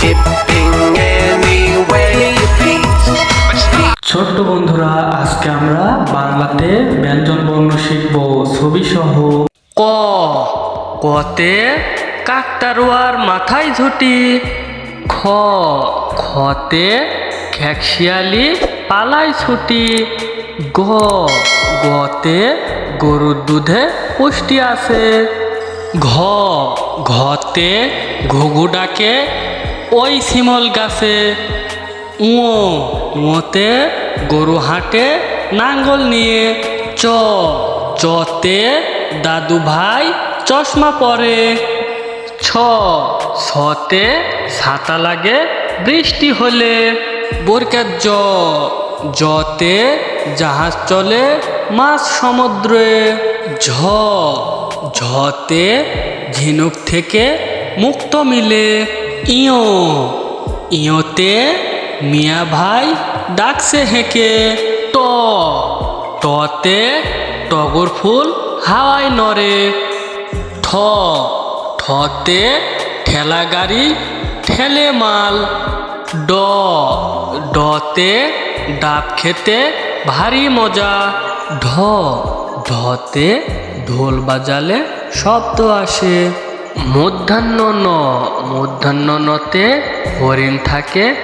Shipping any way you please. ছোট্ট বন্ধুরা আজকে আমরা বাংলাতে ব্যঞ্জন বর্ণ শিখব। ছবি সহ। ক। কতে কাকতারুয়ার মাথায় ঝুটি। খ। খতে খ্যাকশিয়ালি পালাই ছুটি। গ। গতে গরুর দুধে পুষ্টি আছে। ঘ। ঘতে ঘুঘু ডাকে ওই শিমল গাছে উঁ উঁতে গরু হাঁটে, নাঙ্গল নিয়ে চ চতে দাদু ভাই চশমা পরে। ছ, ছতে ছাতা লাগে বৃষ্টি হলে। বোরকার জ, জতে জাহাজ চলে মাছ সমুদ্রে। ঝ, ঝতে ঝিনুক থেকে মুক্ত মিলে। ইয়, ইয়তে মিয়া ভাই ডাকছে হেঁকে। ট, টতে টগর ফুল হাওয়ায় নড়ে। ঠ, ঠতে ঠেলা গাড়ি ঠেলে মাল। ড, ডতে ডাব খেতে ভারী মজা। ঢ, ঢতে ঢোল বাজালে শব্দ আসে। মধ্যাহ্ন ন, মধ্যাহ্ন নতে হরিণ থাকে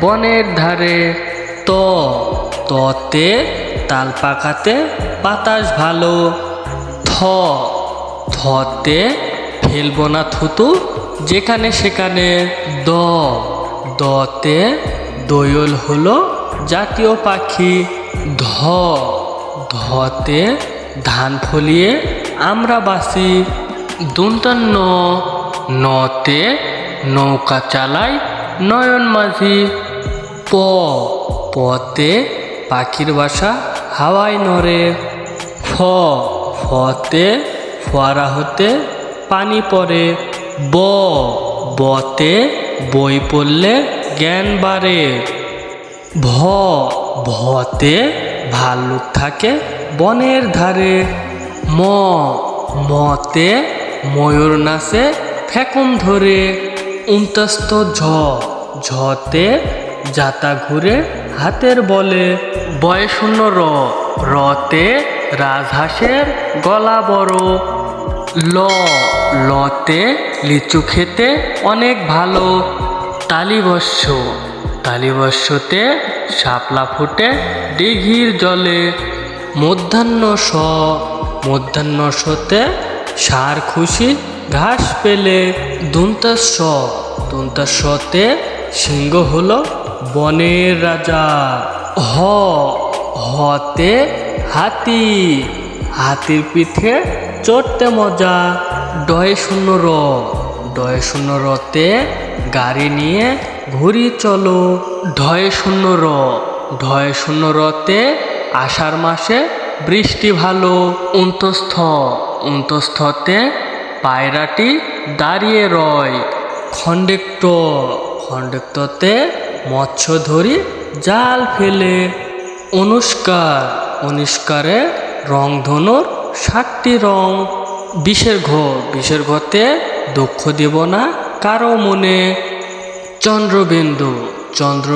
বনের ধারে। ত, ততে তাল পাকাতে বাতাস ভালো। থ, থতে ফেলব না থুতু যেখানে সেখানে। দ, দতে দোয়ল হলো জাতীয় পাখি। ধ, ধতে ধান ফলিয়ে আমরা বাসি দুন্তান্ন নতে নৌকা চালাই নয়ন মাঝি। প পতে পাখির বাসা হাওয়ায় নড়ে। ফ ফতে ফোয়ারা হতে পানি পড়ে। ব বতে বই পড়লে জ্ঞান বাড়ে। ভ ভতে ভাল্লুক থাকে বনের ধারে। ম মতে ময়ূর নাচে ফেকুন ধরে, উন্তস্ত ঝ, ঝতে যাতা ঘুরে হাতের বলে, বয় শূন্য র, রতে রাজহাঁসের গলা বড়। ল, লতে লিচু খেতে অনেক ভালো। তালিবস্য, তালিবস্যতে শাপলা ফুটে দিঘির জলে। মধ্যাহ্ন স মধ্যাহ্ন সতে সার খুশি ঘাস পেলে দুন্তাস্য দুন্তাস্যতে সিংহ হলো বনের রাজা। হ, হতে হাতি। হাতির পিঠে চড়তে মজা, ডয় শূন্য র। ডয় শূন্য রতে গাড়ি নিয়ে ঘুরি চলো ঢয় শূন্য র। ঢয় শূন্য রতে আষাঢ় মাসে বৃষ্টি ভালো উন্তস্থ উন্তস্থতে পায়রাটি দাঁড়িয়ে রয়। খণ্ডেক্ট, খণ্ডেক্টতে মৎস্য ধরি জাল ফেলে। অনুষ্কার, অনুষ্কারে রংধনুর ষাটটি রং। বিষের ঘ, বিষের ঘতে দুঃখ দেব না কারও মনে। চন্দ্রবিন্দু, চন্দ্র